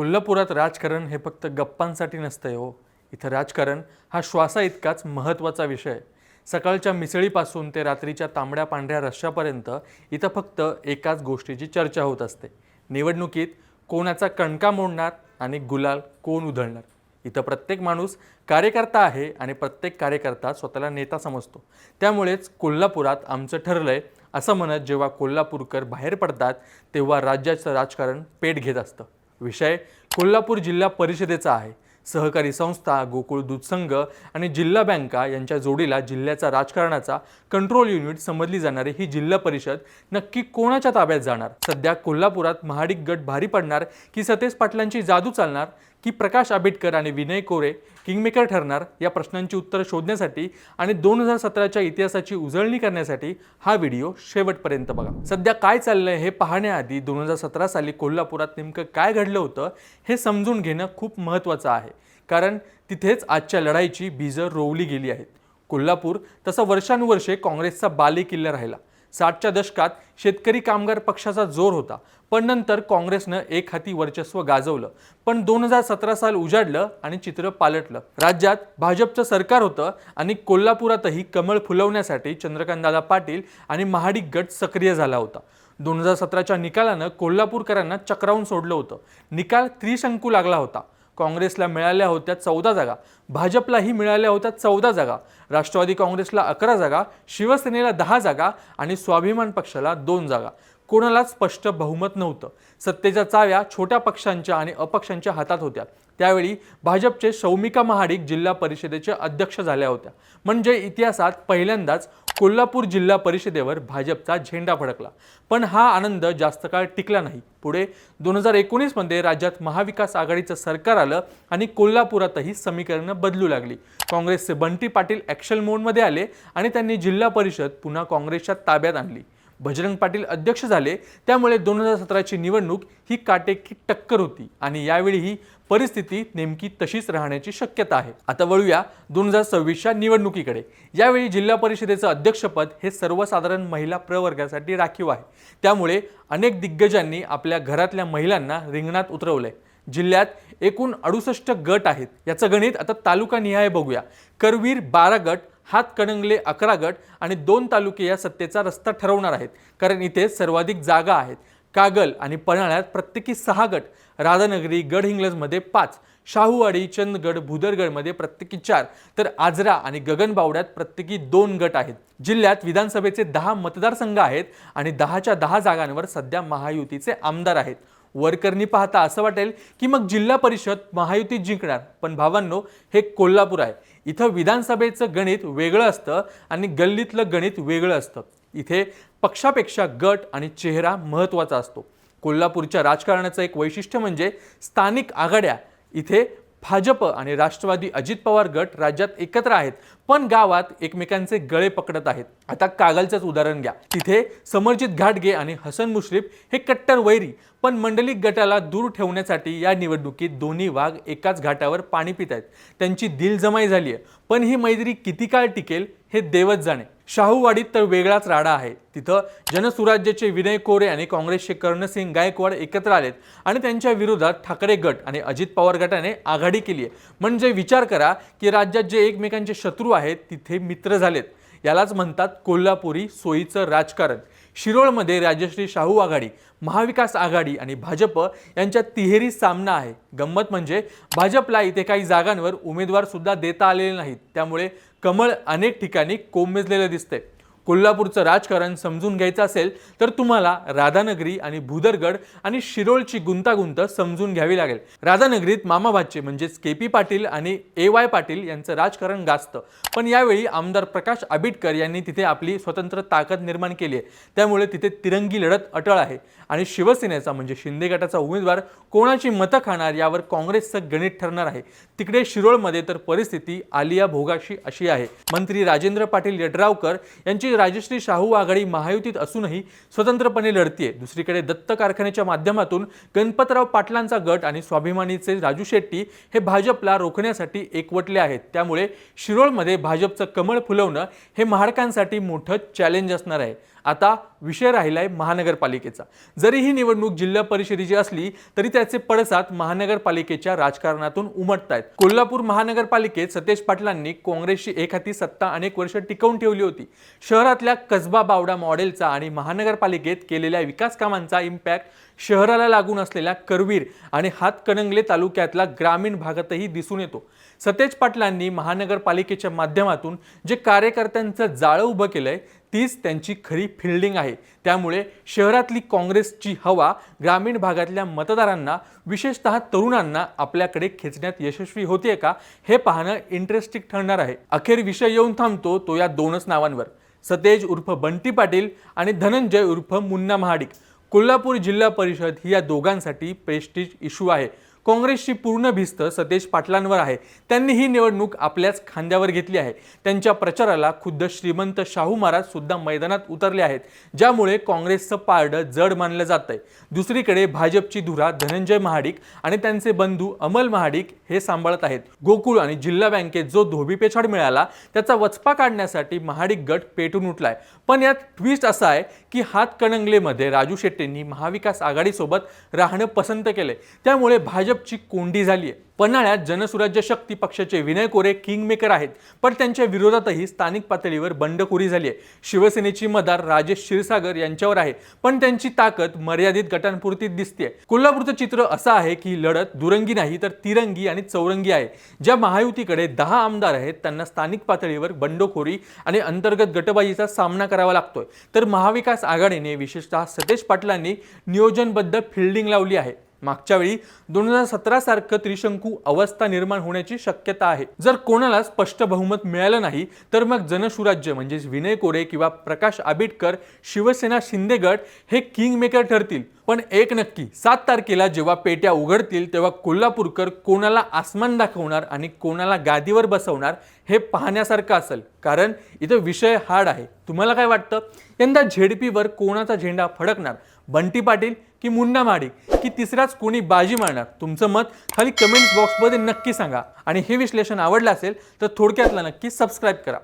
कोल्हापुरात राजकारण हे फक्त गप्पांसाठी नसतंय हो. इथं राजकारण हा श्वासा इतकाच महत्त्वाचा विषय सकाळच्या मिसळीपासून ते रात्रीच्या तांबड्या पांढऱ्या रश्श्यापर्यंत इथं फक्त एकाच गोष्टीची चर्चा होत असते. निवडणुकीत कोणाचा कणका मोडणार आणि गुलाल कोण उधळणार? इथं प्रत्येक माणूस कार्यकर्ता आहे आणि प्रत्येक कार्यकर्ता स्वतःला नेता समजतो. त्यामुळेच कोल्हापुरात आमचं ठरलंय असं म्हणत जेव्हा कोल्हापूरकर बाहेर पडतात तेव्हा राज्याचं राजकारण पेट घेत असतं. विषय कोल्हापूर जिल्हा परिषदेचा आहे. सहकारी संस्था गोकुळ दूध संघ आणि जिल्हा बँका यांच्या जोडीला जिल्ह्याचा राजकारणाचा कंट्रोल युनिट समजली जाणारी ही जिल्हा परिषद नक्की कोणाच्या ताब्यात जाणार? सध्या कोल्हापुरात महाडिक गट भारी पडणार की सतेज पाटलांची जादू चालणार? की प्रकाश आंबेडकर आणि विनय कोरे किंगमेकर ठरणार या प्रश्नांची उत्तरं शोधण्यासाठी आणि दोन हजार सतराच्या इतिहासाची उजळणी करण्यासाठी हा व्हिडिओ शेवटपर्यंत बघा. सध्या काय चाललंय हे पाहण्याआधी दोन हजार सतरा साली कोल्हापुरात नेमकं काय घडलं होतं हे समजून घेणं खूप महत्त्वाचं आहे. कारण तिथेच आजच्या लढाईची बीजं रोवली गेली आहेत. कोल्हापूर तसा वर्षानुवर्षे काँग्रेसचा बालेकिल्ला राहिला. साठच्या दशकात शेतकरी कामगार पक्षाचा जोर होता. पण नंतर काँग्रेसनं एक हाती वर्चस्व गाजवलं. पण दोन हजार सतरा साल उजाडलं आणि चित्र पालटलं. राज्यात भाजपचं सरकार होतं आणि कोल्हापुरातही कमळ फुलवण्यासाठी चंद्रकांतदादा पाटील आणि महाडिक गट सक्रिय झाला होता. दोन हजार सतराच्या निकालानं कोल्हापूरकरांना चक्रावून सोडलं होतं. निकाल त्रिशंकू लागला होता. काँग्रेसला मिळाल्या होत्या चौदा जागा. भाजपलाही मिळाल्या होत्या चौदा जागा. राष्ट्रवादी काँग्रेसला अकरा जागा शिवसेनेला दहा जागा आणि स्वाभिमान पक्षाला दोन जागा. कोणालाच स्पष्ट बहुमत नव्हतं. सत्तेच्या चाव्या छोट्या पक्षांच्या आणि अपक्षांच्या हातात होत्या. त्यावेळी भाजपचे शौमिका महाडिक जिल्हा परिषदेच्या अध्यक्ष झाल्या होत्या. म्हणजे इतिहासात पहिल्यांदाच कोल्हापूर जिल्हा परिषदेवर भाजपचा झेंडा फडकला. पण हा आनंद जास्त काळ टिकला नाही. पुढे दोन हजार एकोणीसमध्ये राज्यात महाविकास आघाडीचं सरकार आलं आणि कोल्हापुरातही समीकरणं बदलू लागली. काँग्रेसचे बंटी पाटील ॲक्शन मोडमध्ये आले आणि त्यांनी जिल्हा परिषद पुन्हा काँग्रेसच्या ताब्यात आणली. बजरंग पाटील अध्यक्ष झाले त्यामुळे दोन हजार सतराची निवडणूक ही काटेकी टक्कर होती आणि यावेळी ही परिस्थिती नेमकी तशीच राहण्याची शक्यता आहे. आता वळूया दोन हजार सव्वीसच्या निवडणुकीकडे. यावेळी जिल्हा परिषदेचं अध्यक्षपद हे सर्वसाधारण महिला प्रवर्गासाठी राखीव आहे. त्यामुळे अनेक दिग्गजांनी आपल्या घरातल्या महिलांना रिंगणात उतरवलंय. जिल्ह्यात एकूण अडुसष्ट गट आहेत. याचं गणित आता तालुका निहाय बघूया. करवीर बारा गट हातकणंगले अकरा गट आणि दोन तालुके या सत्तेचा रस्ता ठरवणार आहेत. कारण इथे सर्वाधिक जागा आहेत. कागल आणि पन्हाळ्यात प्रत्येकी सहा गट राधानगरी गडहिंग्लजमध्ये पाच शाहूवाडी चंदगड भुदरगडमध्ये प्रत्येकी चार तर आजरा आणि गगनबावड्यात प्रत्येकी दोन गट आहेत. जिल्ह्यात विधानसभेचे दहा मतदारसंघ आहेत आणि दहाच्या दहा जागांवर सध्या महायुतीचे आमदार आहेत. वरकरणी पाहता असं वाटेल की मग जिल्हा परिषद महायुती जिंकणार. पण भावांनो हे कोल्हापूर आहे. इथं विधानसभेचं गणित वेगळं असतं आणि गल्लीतलं गणित वेगळं असतं. इथे पक्षापेक्षा गट आणि चेहरा महत्त्वाचा असतो. कोल्हापूरच्या राजकारणाचं एक वैशिष्ट्य म्हणजे स्थानिक आघाड्या. इथे भाजप आणि राष्ट्रवादी अजित पवार गट राज्यात एकत्र आहेत पण गावात एकमेकांचे गळे पकडत आहेत. आता कागलचंच उदाहरण घ्या. तिथे समरजित घाटगे आणि हसन मुश्रीफ हे कट्टर वैरी पण मंडलिक गटाला दूर ठेवण्यासाठी या निवडणुकीत दोन्ही वाघ एकाच घाटावर पाणी पित आहेत. त्यांची दिलजमाई झाली आहे पण ही मैत्री किती काळ टिकेल हे देवच जाणे. शाहूवाडीत तर वेगळाच राडा आहे. तिथं जनसुराज्याचे विनय कोरे आणि काँग्रेसचे कर्णसिंग गायकवाड एकत्र आलेत आणि त्यांच्या विरोधात ठाकरे गट आणि अजित पवार गटाने आघाडी केली आहे. म्हणजे विचार करा की राज्यात जे एकमेकांचे शत्रू आहेत तिथे मित्र झालेत. यालाच म्हणतात कोल्हापुरी सोयीचं राजकारण. शिरोळमध्ये राजश्री शाहू आघाडी महाविकास आघाडी आणि भाजप यांच्यात तिहेरी सामना आहे. गंमत म्हणजे भाजपला इथे काही जागांवर उमेदवार सुद्धा देता आलेले नाहीत. त्यामुळे कमळ अनेक ठिकाणी कोंबेजलेलं दिसतंय. कोल्हापूरचं राजकारण समजून घ्यायचं असेल तर तुम्हाला राधानगरी आणि भुदरगड आणि शिरोळची गुंतागुंत समजून घ्यावी लागेल. राधानगरीत मामाभाचे म्हणजेच के पी पाटील आणि ए वाय पाटील यांचं राजकारण गाजतं. पण यावेळी आमदार प्रकाश आबिटकर यांनी तिथे आपली स्वतंत्र ताकद निर्माण केली आहे. त्यामुळे तिथे तिरंगी लढत अटळ आहे. आणि शिवसेनेचा म्हणजे शिंदे गटाचा उमेदवार कोणाची मतं खाणार यावर काँग्रेसचं गणित ठरणार आहे. तिकडे शिरोळमध्ये तर परिस्थिती आलिया भोगाशी अशी आहे. मंत्री राजेंद्र पाटील यड्रावकर यांची राजश्री शाहू आघाडी महायुतीत असूनही स्वतंत्रपणे लढतीये. दुसरीकडे दत्त कारखान्याच्या माध्यमातून गणपतराव पाटलांचा गट आणि स्वाभिमानीचे राजू शेट्टी हे भाजपला रोखण्यासाठी एकवटले आहेत. त्यामुळे शिरोळमध्ये भाजपचं कमळ फुलवणं हे महाडकांसाठी मोठं चॅलेंज असणार आहे. आता विषय राहिलाय महानगरपालिकेचा. जरी ही निवडणूक जिल्हा परिषदेची असली तरी त्याचे पडसाद महानगरपालिकेच्या राजकारणातून उमटत आहेत कोल्हापूर महानगरपालिकेत सतेज पाटलांनी काँग्रेसची एक हाती सत्ता अनेक वर्ष टिकवून ठेवली होती. शहरातल्या कसबा बावडा मॉडेलचा आणि महानगरपालिकेत केलेल्या विकास कामांचा इम्पॅक्ट शहराला लागून असलेल्या करवीर आणि हातकणंगले तालुक्यातला ग्रामीण भागातही दिसून येतो. सतेज पाटलांनी महानगरपालिकेच्या माध्यमातून जे कार्यकर्त्यांचं जाळं उभं केलंय तीच त्यांची खरी फिल्डिंग आहे. त्यामुळे शहरातली काँग्रेसची हवा ग्रामीण भागातल्या मतदारांना विशेषतः तरुणांना आपल्याकडे खेचण्यात यशस्वी होते का हे पाहणं इंटरेस्टिंग ठरणार आहे. अखेर विषय येऊन थांबतो तो या दोनच नावांवर. सतेज उर्फ बंटी पाटील आणि धनंजय उर्फ मुन्ना महाडिक. कोल्हापूर जिल्हा परिषद ही या दोघांसाठी प्रेस्टिज इश्यू आहे. काँग्रेसची पूर्ण भिस्त सतेज पाटलांवर आहे. त्यांनी ही निवडणूक आपल्याच खांद्यावर घेतली आहे. त्यांच्या प्रचाराला खुद्द श्रीमंत शाहू महाराज सुद्धा मैदानात उतरले आहेत. ज्यामुळे काँग्रेसचं पारडं जड मानलं जात आहे दुसरीकडे भाजपची धुरा धनंजय महाडिक आणि त्यांचे बंधू अमल महाडिक हे सांभाळत आहेत. गोकुळ आणि जिल्हा बँकेत जो धोबीपेछाड मिळाला त्याचा वचपा काढण्यासाठी महाडिक गट पेटून उठलाय. पण यात ट्विस्ट असा आहे की हातकणंगलेमध्ये राजू शेट्टींनी महाविकास आघाडीसोबत राहणं पसंत केलंय. त्यामुळे भाजप भाजपची कोंडी झाली आहे. पन्हाळ्यात जनसुराज्य शक्ती पक्षाचे विनय कोरे किंगमेकर आहेत. पण त्यांच्या विरोधातही स्थानिक पातळीवर बंडखोरी झाली आहे. शिवसेनेची मदार राजेश क्षीरसागर यांच्यावर आहे. पण त्यांची ताकद मर्यादित गटांपुरतीच दिसते कोल्हापूरचं चित्र असं आहे की लढत दुरंगी नाही तर तिरंगी आणि चौरंगी आहे. ज्या महायुतीकडे दहा आमदार आहेत त्यांना स्थानिक पातळीवर बंडखोरी आणि अंतर्गत गटबाजीचा सामना करावा लागतोय. तर महाविकास आघाडीने विशेषतः सतेज पाटलांनी नियोजनबद्ध फिल्डिंग लावली आहे. मागच्या वेळी दोन हजार सतरा सारखं त्रिशंकू अवस्था निर्माण होण्याची शक्यता आहे. जर कोणाला स्पष्ट बहुमत मिळालं नाही तर मग जनसुराज्य म्हणजेच विनय कोरे किंवा प्रकाश आबिटकर शिवसेना शिंदे गट हे किंग मेकर ठरतील. पण एक नक्की सात तारखेला जेव्हा पेट्या उघडतील तेव्हा कोल्हापूरकर कोणाला आसमान दाखवणार आणि कोणाला गादीवर बसवणार हे पाहण्यासारखं असेल. कारण इथं विषय हार्ड आहे. तुम्हाला काय वाटतं? यंदा झेडपीवर कोणाचा झेंडा फडकणार? बंटी पाटील की मुन्ना माडिक की तिसराच कोणी बाजी मारणार? तुमचं मत खाली कमेंट्स बॉक्समध्ये नक्की सांगा. आणि हे विश्लेषण आवडलं असेल तर थोडक्यातला नक्की सबस्क्राईब करा.